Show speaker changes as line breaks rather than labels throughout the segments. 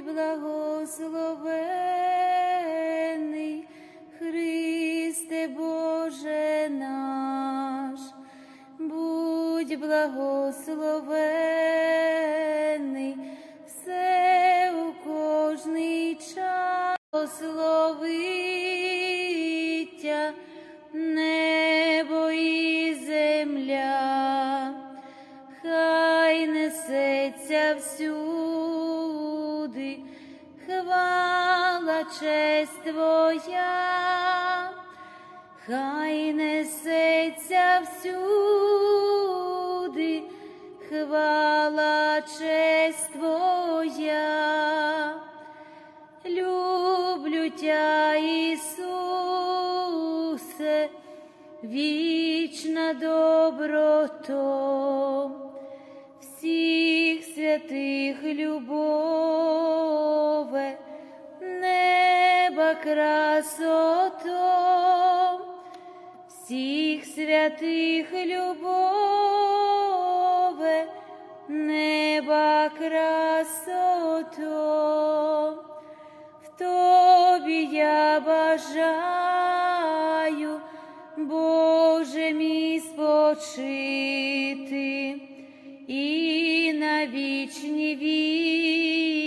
будь благословений, Христе Боже наш, будь благословений, всюди, хвала честь Твоя, хай несеться всюди, хвала честь Твоя. Люблю Тя, Ісусе, вічна доброто, всіх святих любове, неба красото, всіх святих любове, неба красото. В тобі я бажаю, Боже мій спочити і на вічні віки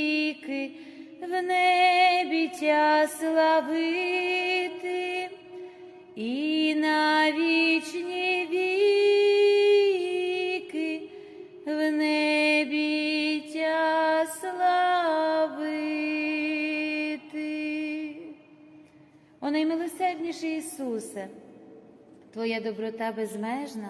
в небі тя славити, і на вічні віки в небі тя славити. О наймилосердніший Ісусе, Твоя доброта безмежна,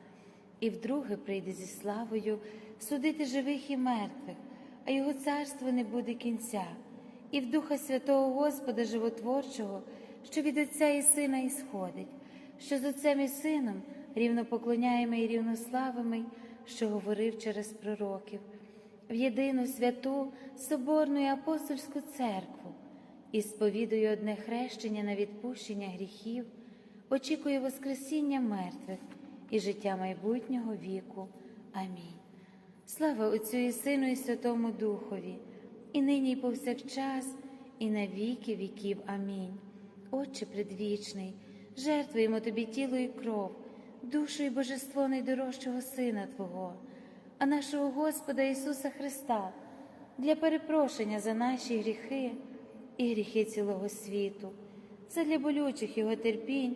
і вдруге прийде зі славою судити живих і мертвих, а його царство не буде кінця, і в Духа Святого Господа Животворчого, що від Отця і Сина ісходить, що з Отцем і Сином рівно поклоняємо і рівнославимо, що говорив через пророків, в єдину святу Соборну і апостольську церкву і сповідує одне хрещення на відпущення гріхів, очікує Воскресіння мертвих і життя майбутнього віку. Амінь. Слава Отцю і Сину, і Святому Духові, і нині, і повсякчас, і на віки віків. Амінь. Отче предвічний, жертвуємо Тобі тіло і кров, душу і божество найдорожчого Сина Твого, а нашого Господа Ісуса Христа, для перепрошення за наші гріхи і гріхи цілого світу, задля болючих Його терпінь,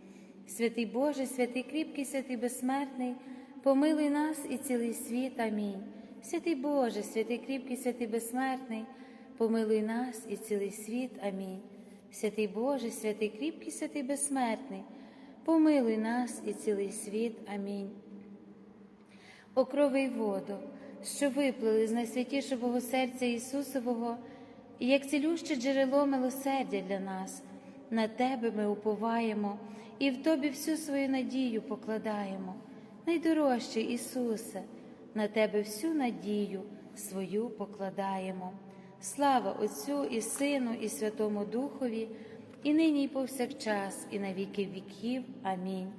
Святий Боже, святий кріпкий, святий безсмертний, помилуй нас і цілий світ. Амінь. Святий Боже, святий кріпкий, святий безсмертний, помилуй нас і цілий світ. Амінь. Святий Боже, святий кріпкий, святий безсмертний, помилуй нас і цілий світ. Амінь. О крови й воду, що виплили з найсвятішого серця Ісусового, і як цілюще джерело милосердя для нас, на Тебе ми уповаємо і в Тобі всю свою надію покладаємо. Найдорожчий Ісусе, на Тебе всю надію свою покладаємо. Слава Отцю і Сину, і Святому Духові, і нині, і повсякчас, і на віки віків. Амінь.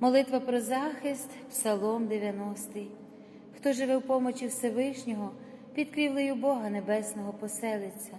Молитва про захист, Псалом 90. Хто живе в помочі Всевишнього, під крівлею Бога Небесного поселиться.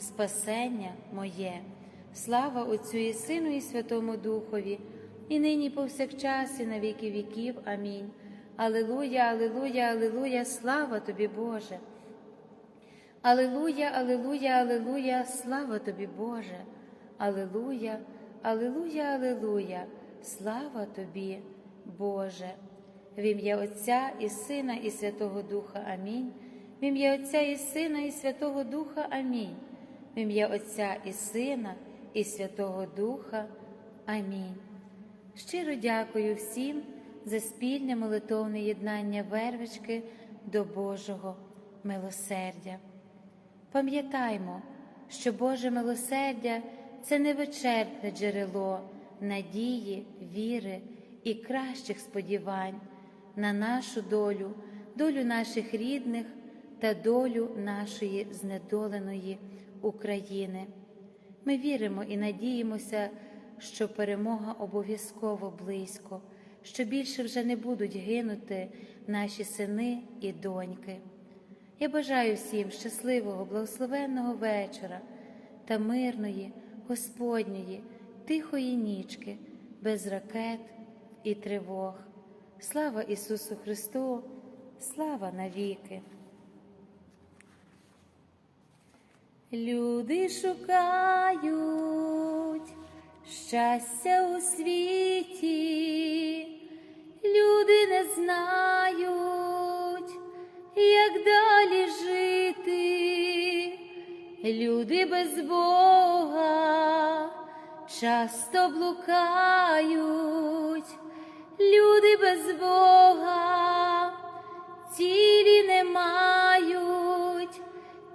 спасення моє. Слава Отцю і Сину, і Святому Духові, і нині повсякчас, і на віки віків. Амінь. Алилуя, Алилуя, Алилуя, слава тобі, Боже. Алилуя, Алилуя, Алилуя, слава тобі, Боже. Алилуя, Алилуя, Алилуя, слава тобі, Боже. В ім'я Отця і Сина, і Святого Духа. Амінь. В ім'я Отця і Сина, і Святого Духа. Амінь. В ім'я Отця і Сина, і Святого Духа. Амінь. Щиро дякую всім за спільне молитовне єднання вервички до Божого милосердя. Пам'ятаймо, що Боже милосердя це невичерпне джерело надії, віри і кращих сподівань на нашу долю, долю наших рідних та долю нашої знедоленої України. Ми віримо і надіємося, що перемога обов'язково близько, що більше вже не будуть гинути наші сини і доньки. Я бажаю всім щасливого, благословенного вечора та мирної, Господньої, тихої нічки, без ракет і тривог. Слава Ісусу Христу, слава навіки! Люди шукають щастя у світі, люди не знають, як далі жити. люди без Бога часто блукають, люди без Бога цілі не мають,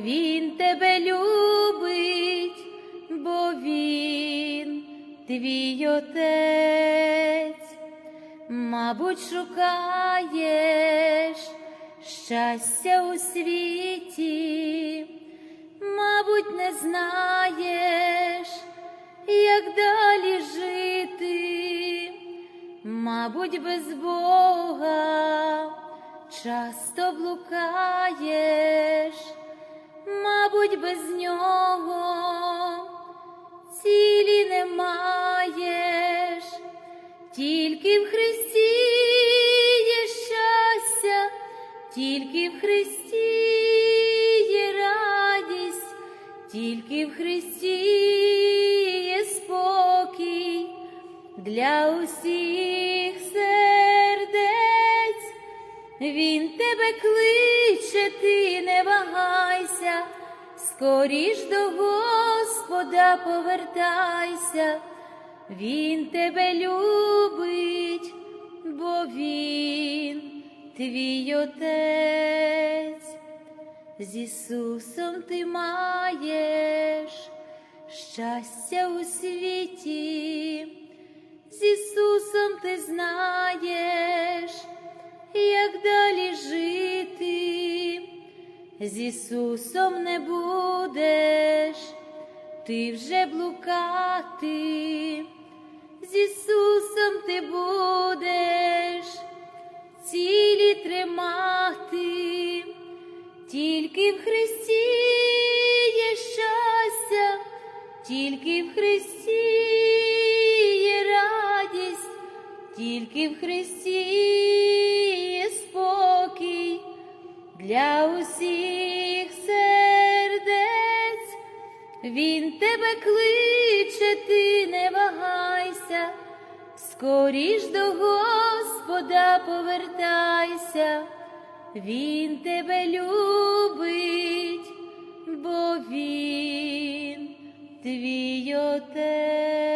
Він тебе любить, бо Він твій отець. Мабуть, шукаєш щастя у світі, мабуть, не знаєш, як далі жити, мабуть, без Бога часто блукаєш, мабуть, без нього цілі не маєш, тільки в Христі є щастя, тільки в Христі є радість, тільки в Христі є спокій для усіх сердець. Він тебе кличе, ти не вагайся, скоріш до Господа повертайся, Він тебе любить, бо Він твій отець. З Ісусом ти маєш щастя у світі, з Ісусом ти знаєш, з Ісусом не будеш, ти вже блукати, з Ісусом ти будеш цілі тримати, тільки в Христі є щастя, тільки в Христі є радість, тільки в Христі є спокій. Для усіх Він тебе кличе, ти не вагайся, скоріш до Господа повертайся, Він тебе любить, бо Він твій отець.